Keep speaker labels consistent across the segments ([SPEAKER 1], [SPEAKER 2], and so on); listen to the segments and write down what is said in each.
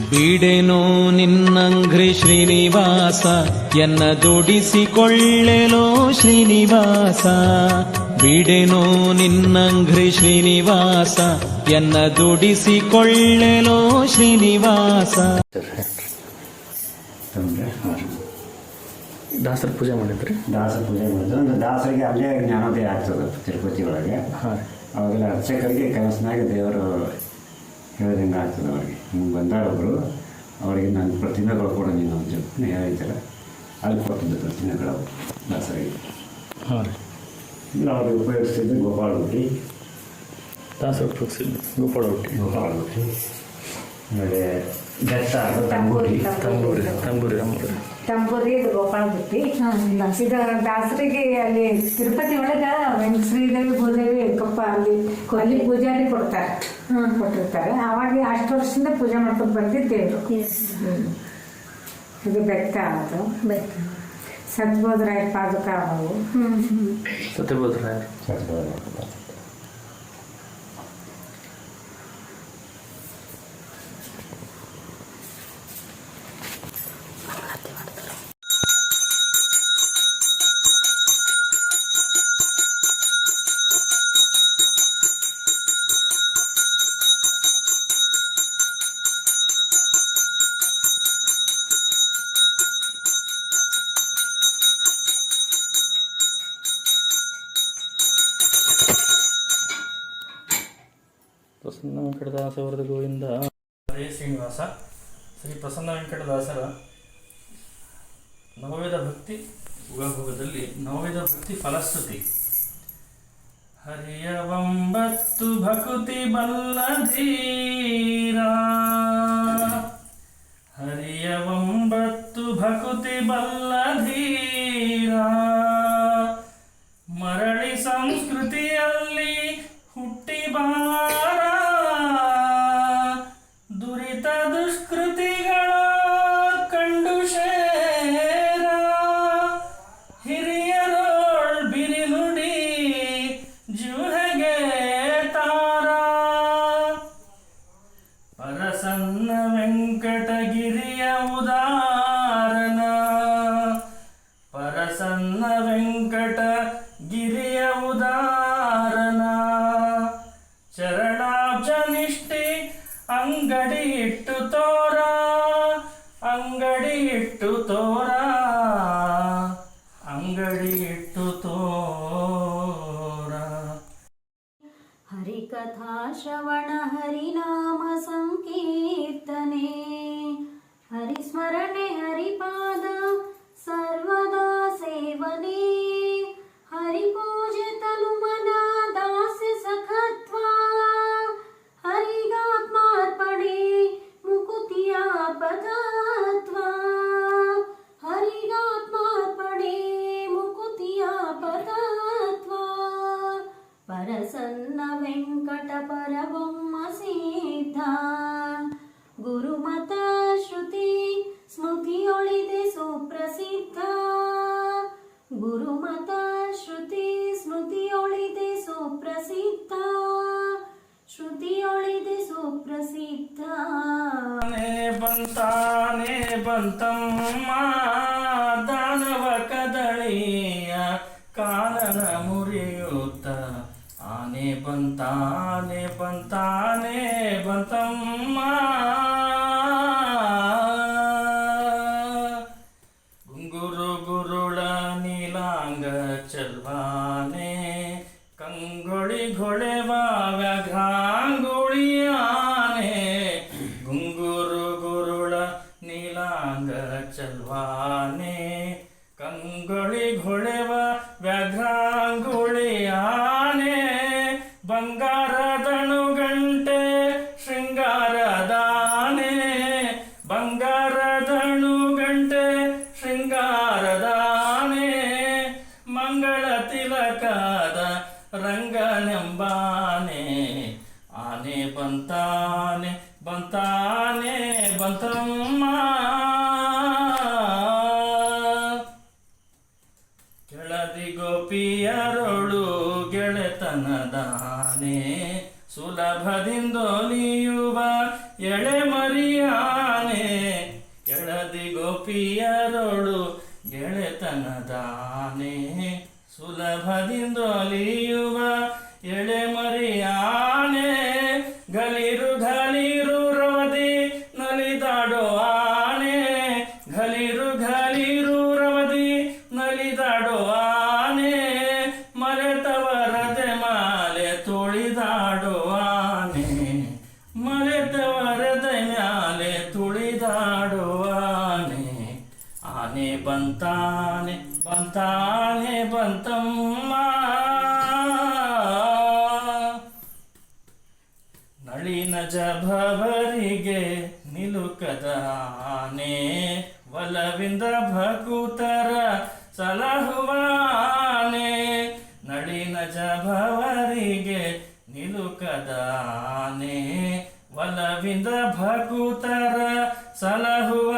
[SPEAKER 1] ಬಿಡೆನೋ ನಿನ್ನಂಘ್ರಿ ಶ್ರೀನಿವಾಸ ಎನ್ನ ದುಡಿಸಿಕೊಳ್ಳೆಲೋ ಶ್ರೀನಿವಾಸ. ಬಿಡೆನೋ ನಿನ್ನಂಘ್ರಿ ಶ್ರೀನಿವಾಸ ಎನ್ನ ದುಡಿಸಿಕೊಳ್ಳೆಲೋ ಶ್ರೀನಿವಾಸ.
[SPEAKER 2] ದಾಸರ ಪೂಜೆ ಮಾಡಿದ್ರಿ?
[SPEAKER 3] ದಾಸರ ಪೂಜೆ ಮಾಡಿದ್ರು. ಅಂದ್ರೆ ದಾಸರಿಗೆ ಅಲ್ಲೇ ಜ್ಞಾನೋದಯ ಆಗ್ತದೆ ತಿರುಪತಿ ಒಳಗೆ.
[SPEAKER 2] ಹಾಂ
[SPEAKER 3] ಅವಾಗೆಲ್ಲ ಅರ್ಚಕರಿಗೆ ಕನಸಿನಾಗ ದೇವರು ಹೇಳಿದಂಗೆ ಆಗ್ತದೆ ಅವ್ರಿಗೆ. ಬಂದಾಳವರು ಅವರಿಗೆ ನಾನು ಪ್ರತಿಮೆಗಳು ಕೊಡ ನೀನು ಅಂತ ಹೇಳ್ತೀನಿ ಹೇಳ್ತಾರ ಅಲ್ಲಿ ಕೊಟ್ಟಿದ್ದೆ ಪ್ರತಿಮೆಗಳು ದಾಸರಿಗೆ.
[SPEAKER 2] ಹಾಂ
[SPEAKER 3] ಇಲ್ಲ ಅವ್ರಿಗೆ ಉಪಯೋಗಿಸ್ತಿದ್ದೆ ಗೋಪಾಳ ರೊಟ್ಟಿ
[SPEAKER 2] ದಾಸರು ಗೋಪಾಳ ರೊಟ್ಟಿ
[SPEAKER 3] ಗೋಪಾಳ ರೊಟ್ಟಿ ಆಮೇಲೆ ಬೆಟ್ಟ ಅದು ತಂಬೂರಿ
[SPEAKER 2] ತಂಬೂರಿ ತಂಬೂರಿ
[SPEAKER 4] ತಂಬೂರಿ ಇದು ಬುಟ್ಟಿ ಇದು ದಾಸರಿಗೆ ಅಲ್ಲಿ ತಿರುಪತಿ ಒಳಗ ವೆಂಕ ಶ್ರೀದೇವಿ ಭೂದೇವಿ ಕಪ್ಪ ಅಲ್ಲಿ ಅಲ್ಲಿ ಪೂಜಾರಿ ಕೊಡ್ತಾರೆ. ಕೊಟ್ಟಿರ್ತಾರೆ. ಅವಾಗ ಅಷ್ಟು ವರ್ಷದಿಂದ ಪೂಜೆ ಮಾಡ್ಕೊಂಡು ಬಂದಿದ್ದು ದೇವರು. ಇದು ಬೆಟ್ಟ ಅದು. ಸದ್ಬೋಧರಾಯ ಪಾದುಕ ಅವು
[SPEAKER 2] ಸತ್ಯಬೋಧ ಪ್ರಸನ್ನ ವೆಂಕಟದಾಸ ಗೋವಿಂದ ಹರೇ ಶ್ರೀನಿವಾಸ, ಶ್ರೀ ಪ್ರಸನ್ನ ವೆಂಕಟದಾಸರ ನವವೇದ ಭಕ್ತಿ ಉಗಭೋಗದಲ್ಲಿ ನವವೇದ ಭಕ್ತಿ ಫಲಸ್ತುತಿ ಹರಿಯ ಒಂಬತ್ತು ಭಕುತಿ ಬಲ್ಲಧೀರ ಹರಿಯ ಒಂಬತ್ತು ಭಕುತಿ ಬಲ್ಲಧೀರ ಮರಳಿ ಸಂಸ್ಕೃತಿಯಲ್ಲಿ ಹುಟ್ಟಿ ಬಾರ ಪರಸನ್ನ ವೆಂಕಟಗಿರಿಯ ಉದಾರನ. ಪರಸನ್ನ ವೆಂಕಟ ಗಿರಿಯ ಉದಾರನ. ಚರಣಾಬ್ಜ ನಿಷ್ಠೆ ಅಂಗಡಿ ಇಟ್ಟು ತೋರ, ಅಂಗಡಿ ಇಟ್ಟು ತೋರ.
[SPEAKER 5] ಪರಸನ್ನ ವೆಂಕಟ ಪರಬೊಮ್ಮ ಸಿದ್ಧ. ಗುರುಮತ ಶ್ರುತಿ ಸ್ಮೃತಿಯೊಳಿದೆ ಸುಪ್ರಸಿದ್ಧ. ಗುರುಮತ ಶ್ರುತಿ ಸ್ಮೃತಿಯೊಳಿದೆ ಸುಪ್ರಸಿದ್ಧ. ಶ್ರುತಿಯೊಳಿದೆ ಸುಪ್ರಸಿದ್ಧ.
[SPEAKER 2] ತಾನೇ ಬಂತಾನೆ ಬಂತಮ್ಮ. ಆನೆ ಬಂತಾನೆ ಬಂತಾನೆ ಬಂತಮ್ಮ ಗುಂಗುರು ಗುರುಳ ನೀಲಾಂಗ ಚಲ್ವಾನೆ ಕಂಗೊಳಿ ಘೊಳೆವ ವ್ಯಾಘ್ರಾಂಗುಳಿಯಾನೆ ಗುಂಗುರು ಗುರುಳ ನೀಲಾಂಗ ಚಲ್ವಾನೆ ಕಂಗೊಳಿ ಘೊಳೆವ ಅಂಬಾನೆ ಆನೆ ಬಂತಾನೆ ಬಂತಾನೆ ಬಂತಮ್ಮ ಕೆಳದಿ ಗೋಪಿಯರೊಳು ಗೆಳೆತನದಾನೆ ಸುಲಭದಿಂದೊಲಿಯುವ ಎಳೆ ಮರಿಯಾನೆ. ಕೆಳದಿ ಗೋಪಿಯರೊಳು ಗೆಳೆತನದಾನೆ ಸುಲಭದಿಂದೊಲಿಯುವ ಬಂತಾನೆ ಬಂತಮ್ಮ. ನಳಿನ ಜಭವರಿಗೆ ನಿಲುಕದ ಆನೆ ಒಲವಿಂದ ಭಕುತರ ಸಲಹುವಾನೆ ನಳಿನ ಜಭವರಿಗೆ ನಿಲುಕದಾನೆ ಒಲವಿಂದ ಭಕುತರ ಸಲಹುವ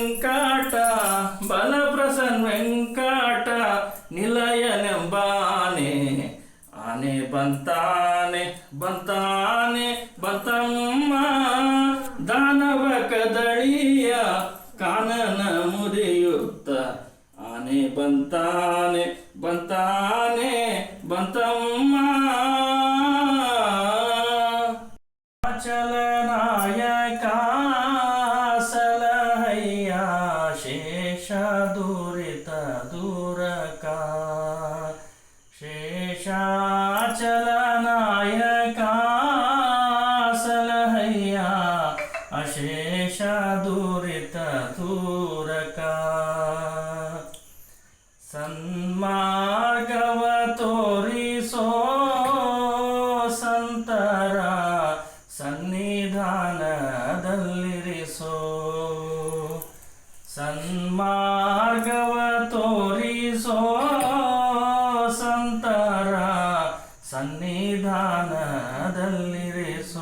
[SPEAKER 2] ಪ್ರಸನ್ನ ದುರಿತ ದೂರಕ রেখেছ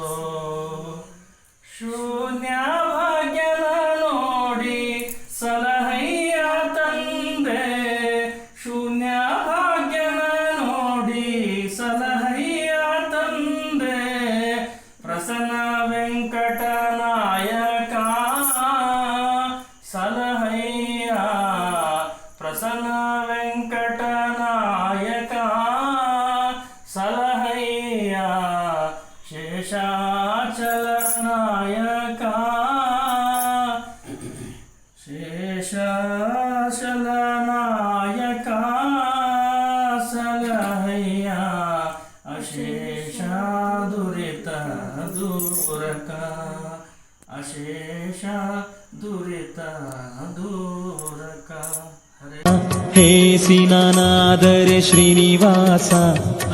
[SPEAKER 1] ಹೇಸಿನಾದರೆ ಶ್ರೀನಿವಾಸ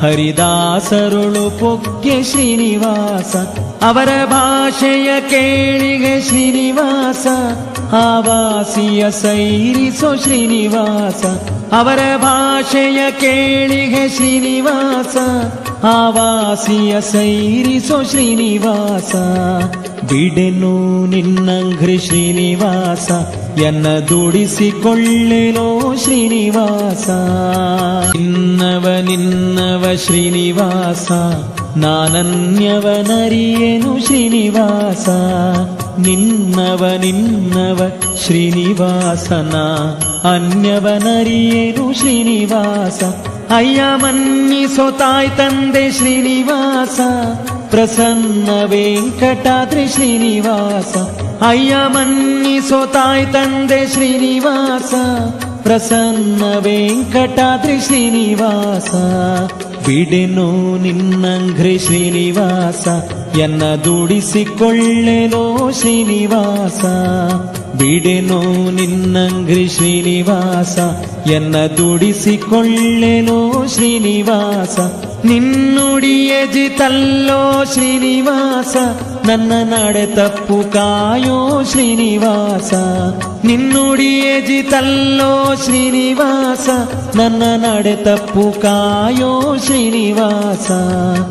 [SPEAKER 1] ಹರಿದಾಸರುಳು ಪೊಗ್ಗೆ ಶ್ರೀನಿವಾಸ ಅವರ ಭಾಷೆಯ ಕೇಳಿಗೆ ಶ್ರೀನಿವಾಸ ಆವಾಸಿಯ ಸೈರಿಸೋ ಶ್ರೀನಿವಾಸ ಅವರ ಭಾಷೆಯ ಕೇಳಿಗೆ ಶ್ರೀನಿವಾಸ ಆವಾಸಿಯ ಸೈರಿಸೋ ಶ್ರೀನಿವಾಸ ಬಿಡೆನು ನಿನ್ನಂಘ್ರಿ ಶ್ರೀನಿವಾಸ ಎನ್ನ ದುಡಿಸಿಕೊಳ್ಳೆನೋ ಶ್ರೀನಿವಾಸ ನಿನ್ನವ ನಿನ್ನವ ಶ್ರೀನಿವಾಸ ನಾನನ್ಯವನರಿಯೇನು ಶ್ರೀನಿವಾಸ ನಿನ್ನವ ನಿನ್ನವ ಶ್ರೀನಿವಾಸನ ಅನ್ಯವನರಿಯೇನು ಶ್ರೀನಿವಾಸ ಅಯ್ಯ ಮನ್ನಿಸೋ ತಾಯ್ ತಂದೆ ಶ್ರೀನಿವಾಸ ಪ್ರಸನ್ನ ವೆಂಕಟಾದ್ರಿ ಶ್ರೀನಿವಾಸ ಅಯ್ಯ ಮನ್ನಿಸೋ ತಾಯ್ ತಂದೆ ಶ್ರೀನಿವಾಸ ಪ್ರಸನ್ನ ವೆಂಕಟಾದ್ರಿ ಶ್ರೀನಿವಾಸ ಬಿಡೆನು ನಿನ್ನಂಘ್ರಿ ಶ್ರೀನಿವಾಸ, ಎನ್ನ ದುಡಿಸಿಕೊಳ್ಳೆನೋ ಶ್ರೀನಿವಾಸ. ಬಿಡೆನು ನಿನ್ನಂಘ್ರಿ ಶ್ರೀನಿವಾಸ, ಎನ್ನ ದುಡಿಸಿಕೊಳ್ಳೆನೋ ಶ್ರೀನಿವಾಸ. ನಿನ್ನುಡಿಯಜಿ ತಲ್ಲೋ ಶ್ರೀನಿವಾಸ ನನ್ನ ನಡೆ ತಪ್ಪು ಕಾಯೋ ಶ್ರೀನಿವಾಸ. ನಿನ್ನುಡಿಯಜಿ ತಲ್ಲೋ ಶ್ರೀನಿವಾಸ. ನನ್ನ ನಡೆ ತಪ್ಪು ಕಾಯೋ ಶ್ರೀನಿವಾಸ.